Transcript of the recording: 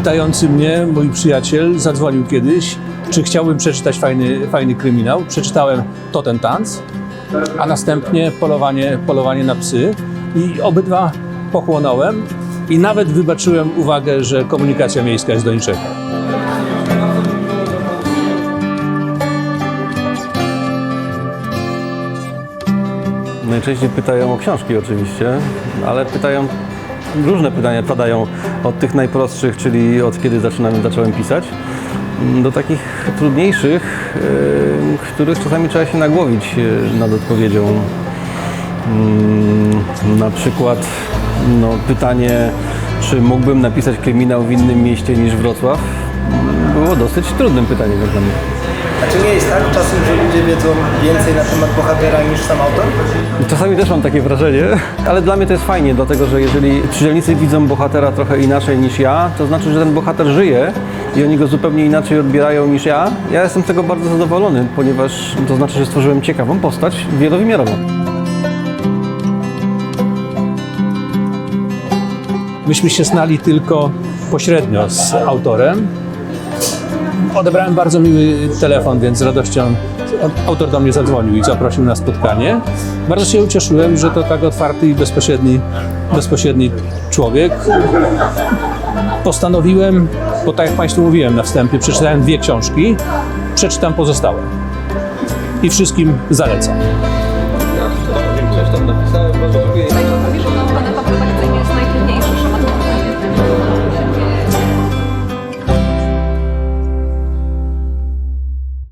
pytający mnie mój przyjaciel zadzwonił kiedyś, czy chciałbym przeczytać fajny, fajny kryminał. Przeczytałem To ten tanc, a następnie Polowanie, polowanie na psy i obydwa pochłonąłem i nawet wybaczyłem uwagę, że komunikacja miejska jest do niczego. Najczęściej pytają o książki oczywiście, ale pytają, różne pytania padają od tych najprostszych, czyli od kiedy zaczynam, zacząłem pisać, do takich trudniejszych, e, których czasami trzeba się nagłowić e, nad odpowiedzią. Mm, Na przykład no, pytanie, czy mógłbym napisać kryminał w innym mieście niż Wrocław, było dosyć trudnym pytaniem dla mnie. A czy nie jest tak czasem, że ludzie wiedzą więcej na temat bohatera niż sam autor? Czasami też mam takie wrażenie, ale dla mnie to jest fajnie, dlatego że jeżeli czytelnicy widzą bohatera trochę inaczej niż ja, to znaczy, że ten bohater żyje i oni go zupełnie inaczej odbierają niż ja. Ja jestem z tego bardzo zadowolony, ponieważ to znaczy, że stworzyłem ciekawą postać wielowymiarową. Myśmy się znali tylko pośrednio z autorem. Odebrałem bardzo miły telefon, więc z radością autor do mnie zadzwonił i zaprosił na spotkanie. Bardzo się ucieszyłem, że to tak otwarty i bezpośredni, bezpośredni człowiek. Postanowiłem, bo tak jak Państwu mówiłem na wstępie, przeczytałem dwie książki, przeczytam pozostałe. I wszystkim zalecam.